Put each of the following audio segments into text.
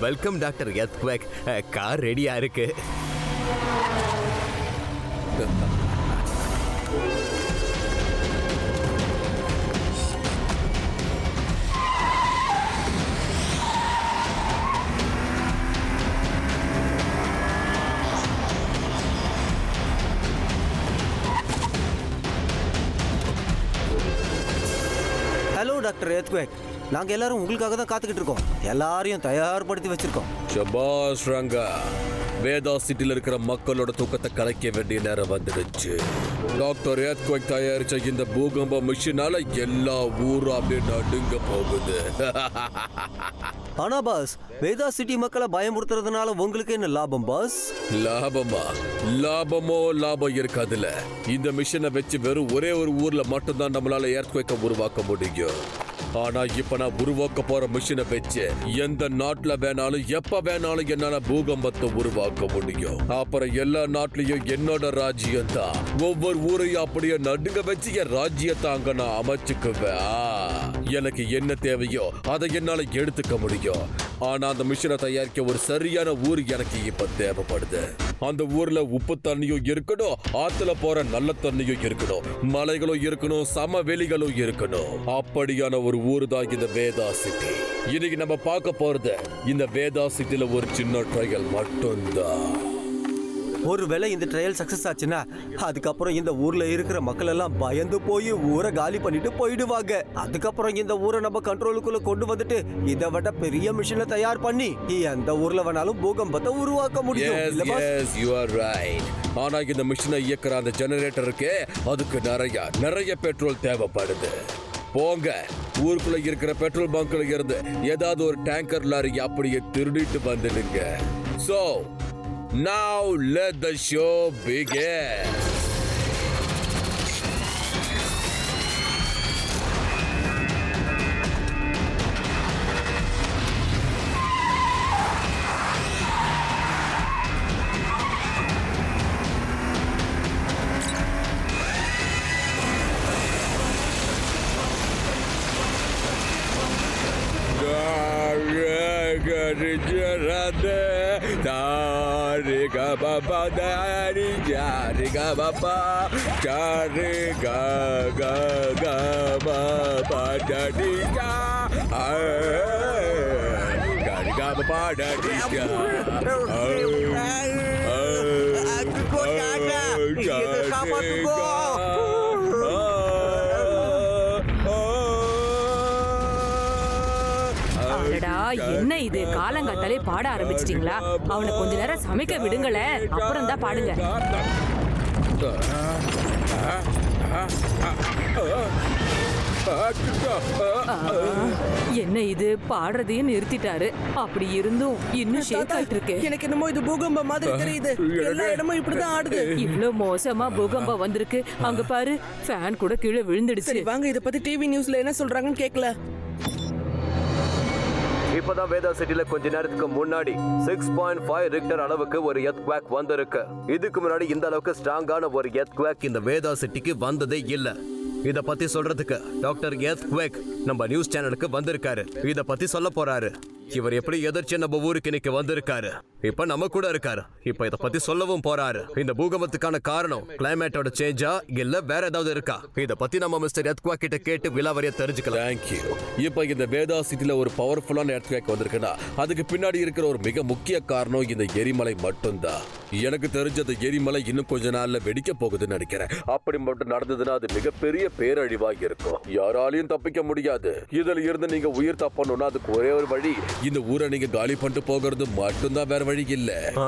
Welcome doctor எத்வேக் car ரெடியா இருக்கு. Hello doctor எத்குவேக் நாங்கள் எல்லாரும் உங்களுக்காக தான் காத்துக்கிட்டு இருக்கோம். எல்லாரையும் தயார்படுத்தி வச்சிருக்கோம். சபாஷ் ரங்கா வேதா சிட்டில இருக்கிற மக்களோட தூக்கத்தை கலைக்க வேண்டிய நேரம் வந்துடுச்சு. டாக்டர் ஏத்குவைக் தயாரிச்ச இந்த பூகம்ப மிஷினால எல்லா ஊரும் அப்படியே நடுங்க போகுது. ஆனா பாஸ் வேதா சிட்டி மக்களை பயமுறுத்துறதுனால உங்களுக்கு என்ன லாபம் பாஸ்? லாபமா? லாபமோ லாபம் இருக்காதுல இந்த மிஷினை வச்சு வெறும் ஒரே ஒரு ஊர்ல மட்டும்தான் நம்மளால ஏர்த்குவேக்க உருவாக்க முடியும். ஆனா இப்ப நான் உருவாக்க போற மிஷினை வச்சு எந்த நாட்டுல வேணாலும் எப்ப வேணாலும் என்னால பூகம்பத்தை உருவாக்க முடியும். அப்புறம் எல்லா நாட்டிலையும் என்னோட ராஜ்யம் தான். ஒவ்வொரு ஊரையும் அப்படியே நடுங்க வச்சு என் ராஜ்யத்தை அங்க நான் அமைச்சுக்குவேன். எனக்கு என்ன தேவையோ அதை என்னால எடுத்துக்க முடியும். ஆனா அந்த மிஷினை தயாரிக்க ஒரு சரியான ஊர் எனக்கு இப்ப தேவைப்படுது. அந்த ஊர்ல உப்பு தண்ணியும் இருக்கணும் ஆத்துல போற நல்ல தண்ணியும் இருக்கணும் மலைகளும் இருக்கணும் சமவெளிகளும் இருக்கணும். அப்படியான ஒரு ஊர் தான் இந்த வேதா சிட்டி. இன்னைக்கு நம்ம பார்க்க போறது இந்த வேதா சிட்டில ஒரு சின்ன ட்ரையல் மட்டும்தான். ஒருவேளை இந்த ட்ரையல் சக்சஸ் ஆச்சுன்னா அதுக்கப்புறம் இந்த ஊர்ல இருக்கிற மக்கள் எல்லாம் பயந்து போய் ஊரை காலி பண்ணிட்டு போயிடுவாங்க. அதுக்கப்புறம் இந்த ஊரை நம்ம கண்ட்ரோலுக்குள்ள கொண்டு வந்துட்டு இதை விட பெரிய மிஷினை தயார் பண்ணி எந்த ஊர்ல வேணாலும் பூகம்பத்தை உருவாக்க முடியும். ஆனா இந்த மிஷினை இயக்குற அந்த ஜெனரேட்டருக்கு அதுக்கு நிறைய நிறைய பெட்ரோல் தேவைப்படுது. போங்க ஊருக்குள்ள இருக்கிற பெட்ரோல் பங்க்ல இருந்து ஏதாவது ஒரு டேங்கர் லாரி அப்படியே திருடிட்டு வந்துடுங்க so now let the show begin jariga baba jariga ga ga baba dari ja jariga baba dari ja அடடா என்ன இது? காலங்காத்தாலே பாட ஆரம்பிச்சிட்டீங்களா? அவனை கொஞ்ச நேரம் சமைக்க விடுங்களேன். அப்புறம் தான் பாடுங்க. என்ன இது? பாடுறதையும் நிறுத்திட்டாரு. அப்படி இருந்தும் இன்னும் ஷேக் ஆயிட்டு இருக்கு. எனக்கு என்னமோ இது பூகம்பம் மாதிரி தெரியுது. எல்லா இடமும் இப்படிதான் ஆடுது. இவ்ளோ மோசமா பூகம்பம் வந்திருக்கு. அங்க பாரு ஃபேன் கூட கீழே விழுந்துடுச்சு. வாங்க இத பத்தி டிவி நியூஸ்ல என்ன சொல்றாங்கன்னு கேக்கல. இப்பதான் வேதா சிட்டில கொஞ்ச நேரத்துக்கு முன்னாடி சிக்ஸ் பாயிண்ட் ஃபைவ் ரிக்டர் அளவுக்கு ஒரு எத் குவாக் வந்திருக்கு. இதுக்கு முன்னாடி இந்த அளவுக்கு ஸ்ட்ராங்கான ஒரு எத் குவாக் இந்த வேதா சிட்டிக்கு வந்ததே இல்ல. இத பத்தி சொல்றதுக்கு டாக்டர் எத் குவேக் நம்ம நியூஸ் சேனலுக்கு வந்திருக்காரு. இத பத்தி சொல்ல போறாரு. இவர் எப்படி எதிர்த்து நம்ம ஊருக்கு இன்னைக்கு வந்திருக்காரு. இப்ப நம்ம கூட இருக்காரு. இப்ப இத பத்தி சொல்லவும் போறாரு. இந்த பூகம்பத்துக்கான காரணம் கிளைமேட்டோட சேஞ்சா இல்ல வேற ஏதாவது இருக்கா? இத பத்தி நம்ம மிஸ்டர் எத்குவா கிட்ட கேட்டு விலாவரிய தெரிஞ்சுக்கலாம். தேங்க்யூ இப்போ இந்த வேதா சிட்டில ஒரு பவர்ஃபுல்லான எர்த்குவேக் வந்திருக்குன்னா அதுக்கு பின்னாடி இருக்கிற ஒரு மிக முக்கிய காரணம் இந்த எரிமலை மட்டும்தான். எனக்கு தெரிஞ்ச அந்த எரிமலை இன்னும் கொஞ்ச நாள்ல வெடிக்க போகுதுன்னு நினைக்கிறேன். அப்படி மட்டும் நடந்ததுன்னா அது மிகப்பெரிய பேரழிவா இருக்கும். யாராலையும் தப்பிக்க முடியாது. இதுல இருந்து நீங்க உயிர் தப்பணும்னா அதுக்கு ஒரே ஒரு வழி இந்த ஊரை நீங்க காலி பண்ணிட்டு போகிறது மட்டும்தான் வேற வழி இல்ல ஆ?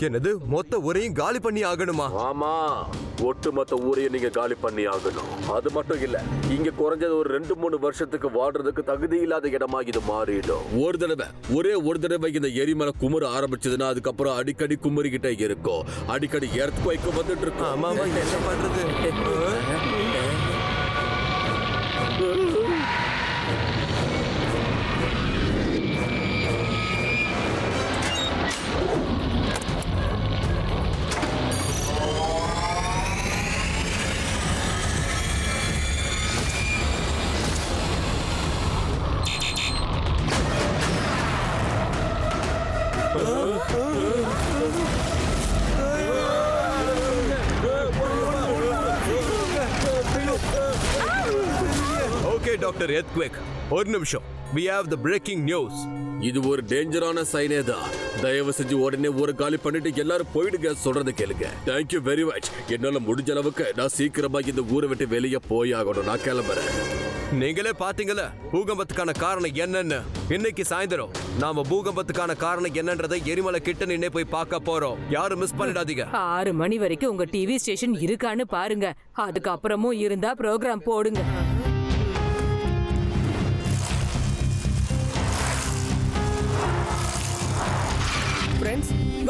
என்னது? மொத்த ஊரையும் காலி பண்ணி ஆகணுமா? ஆமா. ஒட்டுமொத்த ஊரையும் நீங்க காலி பண்ணி ஆகணும். அது மட்டும் இல்ல இங்க குறைஞ்சது ஒரு ரெண்டு மூணு வருஷத்துக்கு வாழ்றதுக்கு தகுதி இல்லாத இடமா இது மாறிடும். ஒரு தடவை ஒரே ஒரு தடவை இந்த எரிமலை குமுற ஆரம்பிச்சதுன்னா அதுக்கப்புறம் அடிக்கடி குமுறிக்கிட்டே இருக்கும். அடிக்கடி எர்த் வந்துட்டு இருக்கும். ஆமா ஆமா என்ன பண்றது? எர்த்குவேக் ஒரு நிமிஷம். We have the breaking news இது ஒரு டேஞ்சரான சைனே தான். தயவு செஞ்சு உடனே ஒரு காலி பண்ணிட்டு எல்லாரும் போயிடுங்க சொல்றத கேளுங்க. தேங்க்யூ வெரி மச் என்னால முடிஞ்ச அளவுக்கு நான் சீக்கிரமா இந்த ஊரை விட்டு வெளியே போய் ஆகணும். நான் கிளம்புறேன். நீங்களே பாத்தீங்கல்ல பூகம்பத்துக்கான காரணம் என்னன்னு? இன்னைக்கு சாயந்தரம். நாம பூகம்பத்துக்கான காரணம் என்னன்றதை எரிமலை கிட்ட நின்னே போய் பார்க்க போறோம். யாரும் மிஸ் பண்ணிடாதீங்க. ஆறு மணி வரைக்கும் உங்க டிவி ஸ்டேஷன் இருக்கான்னு பாருங்க. அதுக்கப்புறமும் இருந்தா ப்ரோக்ராம் போடுங்க.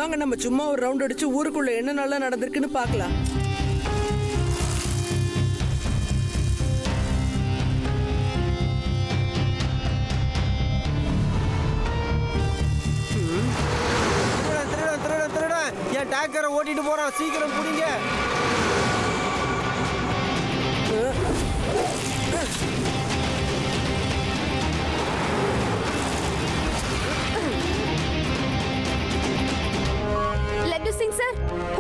வாங்க நம்ம சும்மா ஒரு ரவுண்ட் அடிச்சு ஊருக்குள்ள என்ன நல்லா நடந்திருக்குன்னு பார்க்கலாம். திருடன் திருடன் திருடன் என் டேக்கரை ஓட்டிட்டு போறான். சீக்கிரம் புடிங்க.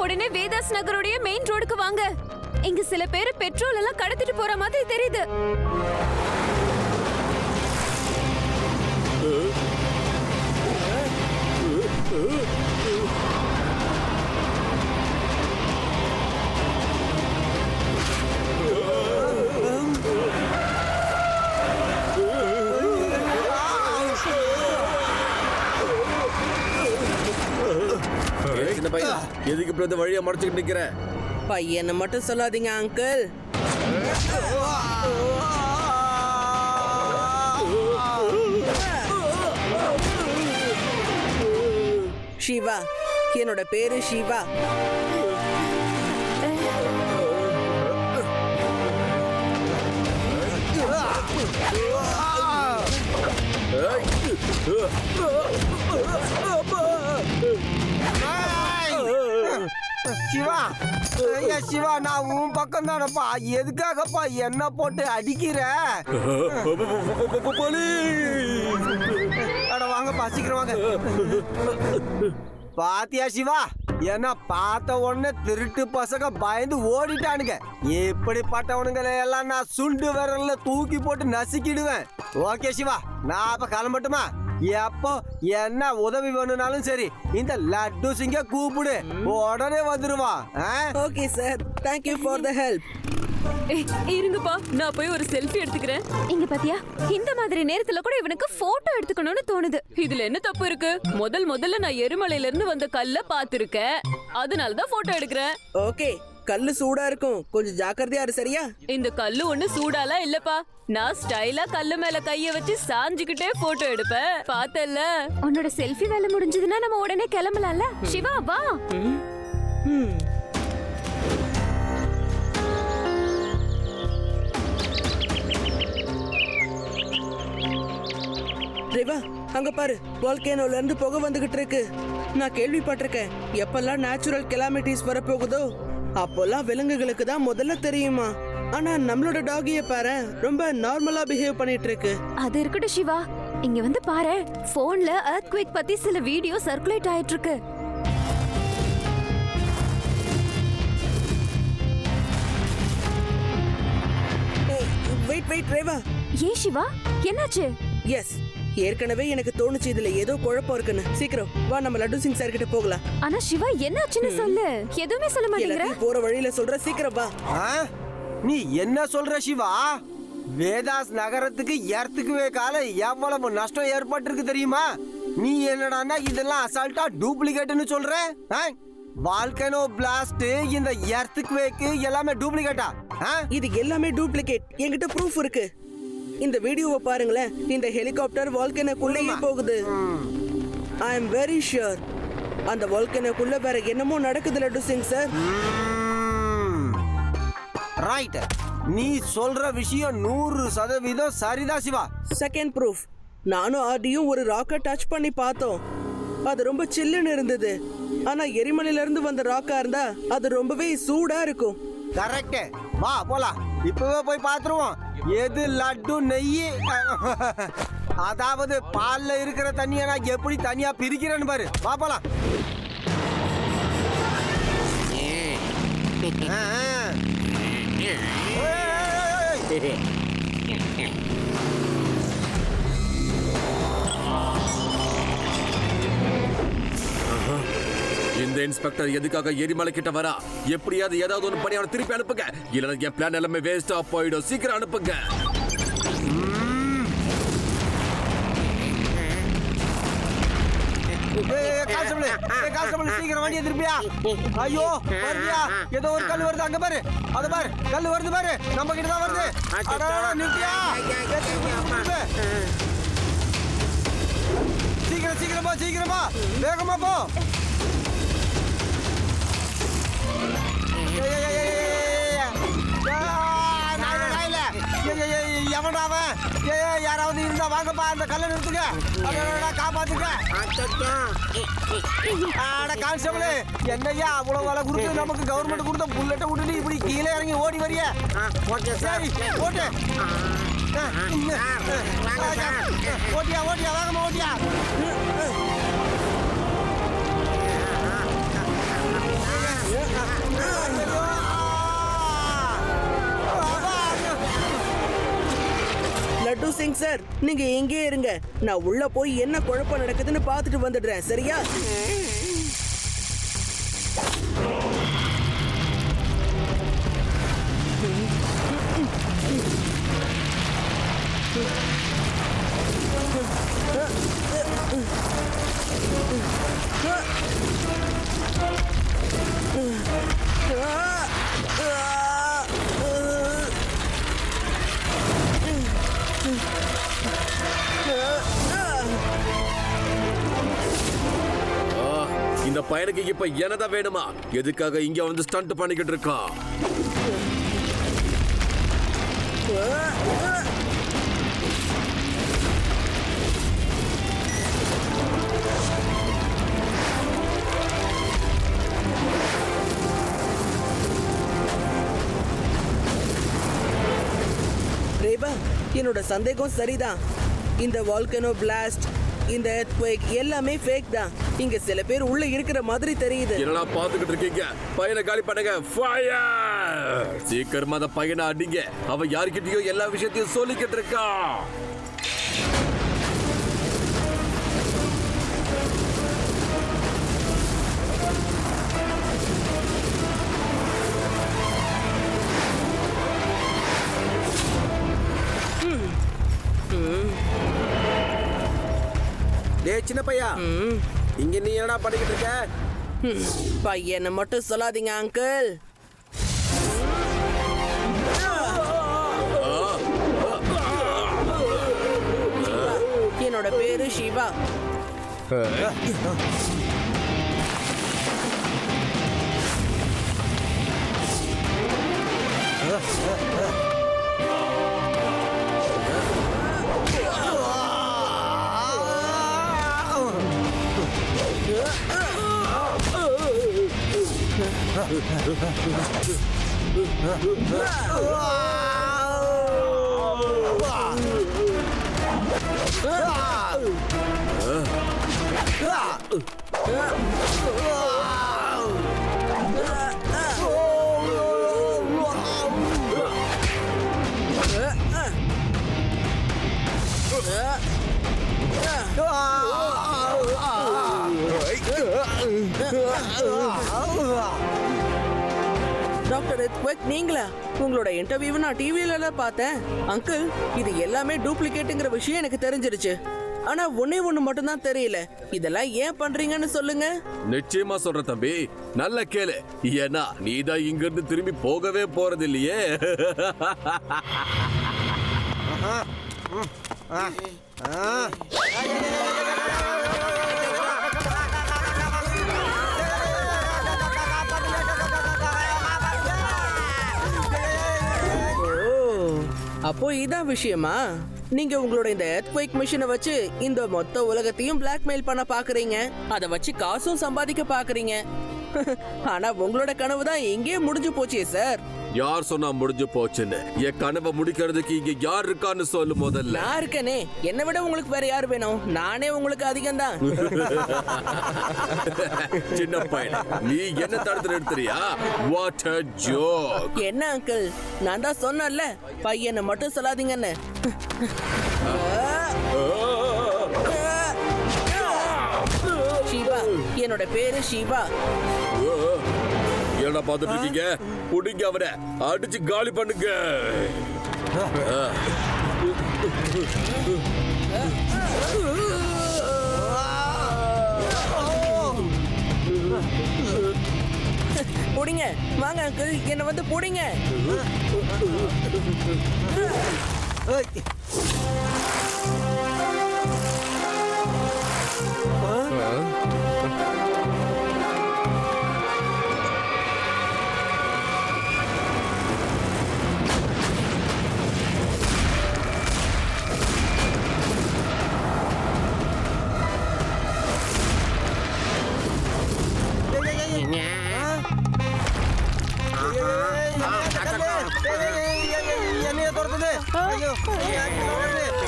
உடனே வேதாஸ் நகருடைய மெயின் ரோடுக்கு வாங்க. இங்க சில பேர் பெட்ரோல் எல்லாம் கடத்திட்டு போற மாதிரி தெரியுது. ஏய், எதுக்கு இப்படி இந்த வழியை மறைச்சுக்கிட்டு நிக்கிற பையனை மட்டும் சொல்லாதீங்க அங்கிள் சிவா என்னோட பேரு சிவா சிவா ஐயா சிவா நான் உன் பக்கம் தானப்பா. எதுக்காகப்பா என்ன போட்டு அடிக்கிற? அட வாங்கப்பா சீக்கிரம் வாங்க. பாத்தியா சிவா? ஏன்னா பார்த்த உடனே திருட்டு பசங்க பயந்து ஓடிட்டானுங்க. இப்படிப்பட்டவனுங்களை எல்லாம் நான் சுண்டு விரல்ல தூக்கி போட்டு நசுக்கிடுவேன். ஓகே சிவா நான் அப்ப கிளம்பட்டுமா? எப்போ என்ன உதவி வேணும்னாலும் சரி இந்த லட்டு சிங்க கூப்பிடு. உடனே வந்துருவான் ஆ? Okay sir thank you for the help இருங்கப்பா. நான் போய் ஒரு செல்ஃபி எடுத்துக்கிறேன். இங்க பாத்தியா? இந்த மாதிரி நேரத்துல கூட இவனுக்கு போட்டோ எடுத்துக்கணும்னு தோணுது. இதுல என்ன தப்பு இருக்கு? முதல் முதல்ல நான் எருமலையில இருந்து வந்த கல்ல பாத்திருக்கேன் அதனால தான் போட்டோ எடுக்கிறேன். ஓகே கல்லு சூடா இருக்கும். கொஞ்சம் ஜாக்கிரதையா இரு சரியா? இந்த கல்லு ஒண்ணு சூடாலாம் இல்லப்பா. நான் ஸ்டைலா கல்லு மேல கைய வச்சு சாஞ்சுக்கிட்டே போட்டோ எடுப்பேன். பார்த்தல்ல? உன்னோட செல்ஃபி வேலை முடிஞ்சதுன்னா நம்ம உடனே கிளம்பலாம்ல? சிவா வா. ம். ரேவா அங்க பாரு. வால்கேனோல இருந்து புகை வந்துகிட்டு இருக்கு. நான் கேள்விப்பட்டிருக்கேன். எப்பெல்லாம் நேச்சுரல் கெலாமிட்டிஸ் வரப்போகுதோ அப்போல்லாம் விலங்குகளுக்கு தான் முதல்ல தெரியுமா? ஆனா நம்மளோட டாகிய பாரு ரொம்ப நார்மலா பிஹேவ் பண்ணிட்டு இருக்கு அது இருக்கட்டும் சிவா. இங்க வந்து பாரு போன்ல எர்த்குவேக் பத்தி சில வீடியோ சர்க்குலேட் ஆயிட்டு இருக்கு வெயிட் வெயிட் ரேவா. ஏன் சிவா என்னாச்சு? எஸ் ஏற்கனவே எனக்கு தோணுச்சு இதுல ஏதோ குழப்பம் இருக்குன்னு. சீக்கிரம் வா நம்ம லட்டு சிங் சார் கிட்ட போகலாம். ஆனா சிவா என்னாச்சுன்னு சொல்லு. எதுவுமே சொல்ல மாட்டேங்கிற. போற வழியில சொல்ற சீக்கிரம் வா. ஆ? நீ என்ன சொல்ற சிவா? வேதாஸ் நகரத்துக்கு எர்த்துக்குவே கால எவ்வளவு நஷ்டம் ஏற்பட்டிருக்கு தெரியுமா? நீ என்னடான்னா இதெல்லாம் அசால்ட்டா டூப்ளிகேட்னு சொல்ற? வால்கனோ பிளாஸ்ட் இந்த எர்த்துக்குவேக்கு எல்லாமே டூப்ளிகேட்டா இது எல்லாமே டூப்ளிகேட் என்கிட்ட ப்ரூஃப் இருக்கு. இந்த வீடியோவை பாருங்களேன். இந்த ஹெலிகாப்டர் வால்கனக்குள்ளேயே போகுது. ஐ அம் வெரி ஷியோர் அந்த வால்கனக்குள்ள வேற என்னமோ நடக்குது லட்டு சிங் சார். ரைட் நீ சொல்ற விஷயம் நூறு சதவீதம் சரிதான் சிவா. செகண்ட் ப்ரூஃப் நானும் ஆர்டியும் ஒரு ராக்கெட் டச் பண்ணி பார்த்தோம். அது ரொம்ப சில்லுன்னு இருந்தது. ஆனா எரிமலையில இருந்து வந்த ராக்கா இருந்தா அது ரொம்பவே சூடா இருக்கும். கரெக்ட் வா போலாம். இப்பவே போய் பாத்துருவோம் எது லட்டு நெய்? அதாவது பால்ல இருக்கிற தண்ணியை நான் எப்படி தனியா பிரிக்கிறேன்னு பாரு. வா போலாம். ஆ, இன்ஸ்பெக்டர் எதுக்காக எரிமலை கிட்ட வரா? எப்படியாவது ஏதாவது ஒன்று பண்ணி அவனை திருப்பி அனுப்புங்க. இல்லைன்னா என் பிளான் எல்லாமே வேஸ்டா போயிடும். சீக்கிரம் அனுப்புங்க. சீக்கிரம் வண்டியை திருப்பியா? ஐயோ வருதியா? ஏதோ ஒரு கல் வருது. அங்க பாரு. அத பாரு. கல் வருது பாரு. நம்ம கிட்ட தான் வருது. அடடா, நிறுத்தியா? ஏய், சீக்கிரம் சீக்கிரமா சீக்கிரமா வேகமா போ. ஏய், ஏ யாராவது இருந்தா வாங்கப்பா அந்த கல்லை நிறுத்துங்க அடடடா, காப்பாத்துங்க அட கான்ஸ்டபிள் என்னையா அவ்வளவு வேலை கொடுத்து நமக்கு கவர்மெண்ட் கொடுத்த புல்லட்டை விட்டுட்டு இப்படி கீழே இறங்கி ஓடி வரிய சரி ஓட்டு ஓட்டியா ஓட்டியா வேகமா ஓட்டியா லட்டு சிங் சார் நீங்க எங்கே இருங்க. நான் உள்ள போய் என்ன குழப்பம் நடக்குதுன்னு பாத்துட்டு வந்துடுறேன் சரியா? எனக்கு இப்ப என்னதான் வேணுமா? எதுக்காக இங்க வந்து ஸ்டண்ட் பண்ணிக்கிட்டு இருக்கா? ரேபா என்னோட சந்தேகம் சரிதான். இந்த வால்கனோ பிளாஸ்ட் இந்த எர்த்குவேக் எல்லாமே ஃபேக் தான். இங்க சில பேர் உள்ள இருக்கிற மாதிரி தெரியுது. என்னடா பாத்துக்கிட்டு இருக்கீங்க? பையனை காலி பண்ணுங்க. ஃபயர் சீக்கிரமா அந்த பையனை அடிங்க. அவன் யார்கிட்டயோ எல்லா விஷயத்தையும் சொல்லிக்கிட்டு இருக்கான். டேய் சின்ன பையா. இங்க நீ என்னடா பண்ணிக்கிட்டு இருக்க? பையனை மட்டும் சொல்லாதீங்க அங்கிள் என்னோட பேரு சிவா Ah! டாக்டர் எத்வெக் நீங்களா? உங்களோட இன்டர்வியூவை நான் டிவியில எல்லாம் பார்த்தேன். அங்கிள் இது எல்லாமே டூப்ளிகேட்டுங்கிற விஷயம் எனக்கு தெரிஞ்சிருச்சு. ஆனா ஒண்ணே ஒண்ணு மட்டும் தான் தெரியல. இதெல்லாம் ஏன் பண்றீங்கன்னு சொல்லுங்க. நிச்சயமா சொல்ற தம்பி. நல்ல கேளு. ஏன்னா நீதான் இங்க இருந்து திரும்பி போகவே போறது இல்லையே ஓ அப்போ இதான் விஷயமா? நீங்க உங்களோட இந்த எர்த்குவேக் மிஷினை வச்சு இந்த மொத்த உலகத்தையும் பிளாக்மெயில் பண்ண பாக்குறீங்க. அதை வச்சு காசும் சம்பாதிக்க பாக்குறீங்க. ஆனா உங்களோட கனவு தான் எங்கேயே முடிஞ்சு போச்சே சார். யார் சொன்னா முடிஞ்சு போச்சுன்னு? என் கனவை முடிக்கிறதுக்கு இங்க யார் இருக்கான்னு சொல்லு முதல்ல. நான் இருக்கேனே. என்னை விட உங்களுக்கு வேற யார் வேணும்? நானே உங்களுக்கு அதிகம் தான் சின்ன பையன் நீ என்ன தடுத்து நிறுத்துறியா வாட் அ ஜோக் என்ன அங்கிள் நான் தான் சொன்னேன்ல பையனை மட்டும் சொல்லாதீங்கன்னு. ஷிவா என்னோட பேரு ஷிவா என்னடா பார்த்துட்டு இருக்கீங்க புடிங்க அவனை அடிச்சு காலி பண்ணுங்க. புடிங்க. வாங்க அங்கிள் என்னை வந்து புடிங்க. என்னைய हेलो ये आज लौट ले कर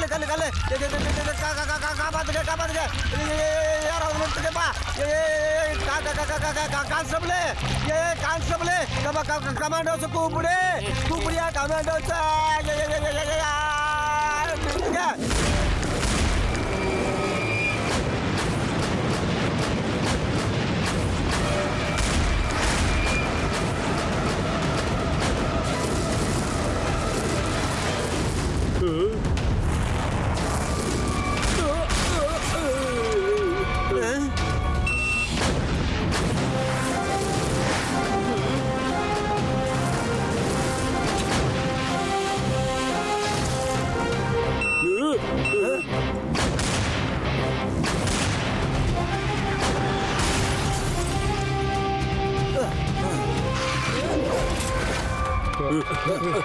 ले कर ले कर ले का का का का का बात है का बात है यार हम लोग तेरे पा ये का का का का का का कांस्टेबल है ये कांस्टेबल है कमा कमांडो से कुबड़े कुबड़िया कमांडो से यार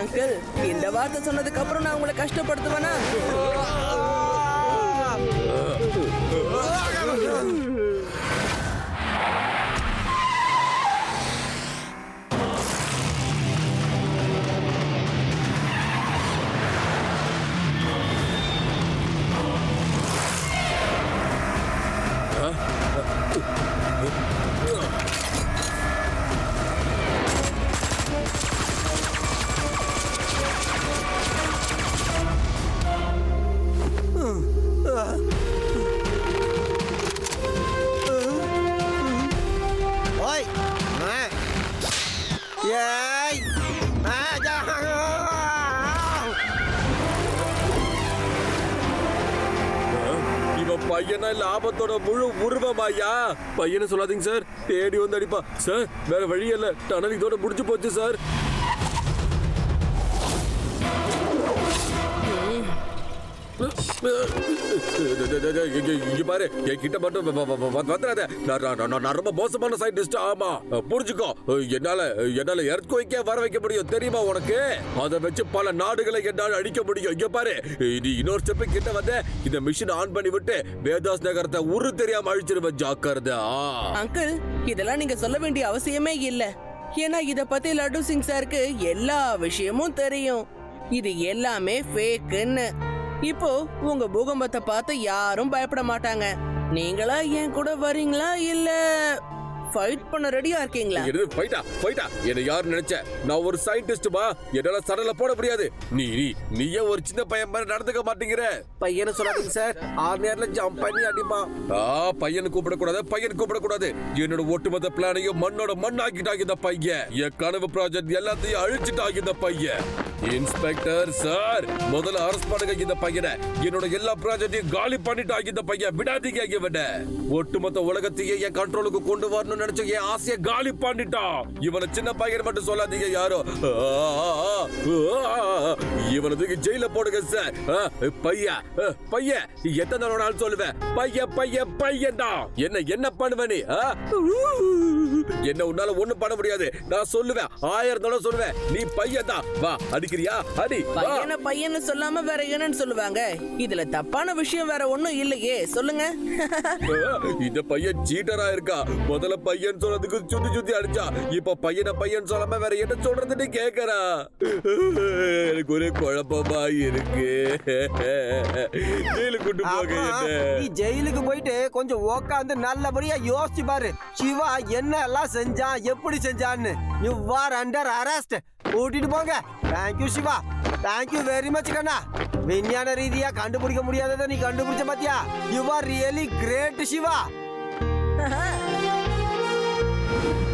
அங்கிள் இந்த வார்த்தை சொன்னதுக்கு அப்புறம் நான் உங்களை கஷ்டப்படுத்துவேனா? ஏய் இவன் பையனா இல்ல ஆபத்தோட முழு உருவமாயா? பையனை சொல்லாதீங்க சார். தேடி வந்து அடிப்பா. சார் வேற வழி இல்ல. டனல் இதோட முடிஞ்சு போச்சு சார். இங்க பாரு என் கிட்ட மட்டும் வந்துடாத. நான் ரொம்ப மோசமான சயின்டிஸ்ட் ஆமா. புரிஞ்சுக்கோ. என்னால என்னால எர்த்குவைக்கே வர வைக்க முடியும் தெரியுமா உனக்கு? அதை வச்சு பல நாடுகளை என்னால் அழிக்க முடியும். இங்க பாரு நீ இன்னொரு ஸ்டெப் கிட்ட வந்த இந்த மிஷின் ஆன் பண்ணி விட்டு வேதாஸ் நகரத்தை உரு தெரியாம அழிச்சிருவேன் ஜாக்கிரதா. அங்கிள் இதெல்லாம் நீங்க சொல்ல வேண்டிய அவசியமே இல்ல. ஏன்னா இத பத்தி லட்டு சிங் சாருக்கு எல்லா விஷயமும் தெரியும். இது எல்லாமே ஃபேக்குன்னு இப்போ உங்க பூகம்பத்தை பார்த்து யாரும் பயப்பட மாட்டாங்க. நீங்களா என் கூட வரீங்களா இல்ல ஃபைட் பண்ண ரெடியா இருக்கீங்களா? என்னது ஃபைட்டா ஃபைட்டா என்ன யார் நினைச்ச? நான் ஒரு சயின்டிஸ்ட்மா என்னால சடல போட முடியாது. நீ நீ நீயே ஒரு சின்ன பையன் மாதிரி நடந்துக்க மாட்டேங்கிற. பையனை சொல்லாதீங்க சார். ஆறு நேரத்துல ஜம்ப் பண்ணி அடிப்பான். ஆ பையனை கூப்பிடக்கூடாது பையன் கூப்பிடக்கூடாது. என்னோட ஒட்டுமொத்த பிளானையும் மண்ணோட மண்ணாக்கிட்டாங்க இந்த பையன். என் கனவு ப்ராஜெக்ட் எல்லாத்தையும் அழிச்சிட்டாங்க இந்த பையன். இன்ஸ்பெக்டர் சார் முதல்ல அரெஸ்ட் பண்ணுங்க இந்த பையனை. என்னோட எல்லா ப்ராஜெக்டையும் காலி பண்ணிட்டாங்க இந்த பையன். விடாதீங்க இவனை. ஒட்டுமொத்த உலகத்தையே என் கண்ட்ரோலுக்கு கொண்டு வரணும்னு பண்ணணும்னு நினைச்சு என் ஆசைய காலி பண்ணிட்டான் இவனை சின்ன பையன் மட்டும் சொல்லாதீங்க யாரோ இவனை தூக்கி ஜெயில போடுங்க சார் ஆ, பையன் எத்தனை தடவை நாள் சொல்லுவேன் பையன் பையன் பையன் தான் என்ன என்ன பண்ணுவ நீ என்ன உன்னால ஒண்ணும் பண்ண முடியாது நான் சொல்லுவேன் ஆயிரம் தடவை சொல்லுவேன் நீ பையன் தான் வா அடிக்கிறியா அடி பையனை பையன்னு சொல்லாம வேற என்னன்னு சொல்லுவாங்க இதுல தப்பான விஷயம் வேற ஒண்ணும் இல்லையே சொல்லுங்க இந்த பையன் சீட்டரா இருக்கா முதல்ல பையன் சொல்றதுக்கு சுத்தி சுத்தி அடிச்சா. இப்ப பையனை பையன் சொல்லாம வேற என்ன சொல்றதுன்னு கேக்குறா? எனக்கு ஒரே குழப்பமா இருக்கு. ஜெயிலுக்கு கூட்டு போக நீ ஜெயிலுக்கு போயிட்டு கொஞ்சம் உக்காந்து நல்லபடியா யோசிச்சு பாரு. சிவா என்ன எல்லாம் செஞ்சான் எப்படி செஞ்சான்னு. யூ ஆர் அண்டர் அரெஸ்ட் கூட்டிட்டு போங்க. Thank you Siva. Thank you very much கண்ணா. விஞ்ஞான ரீதியா கண்டுபிடிக்க முடியாததை நீ கண்டுபிடிச்ச பாத்தியா? You are really great Siva. you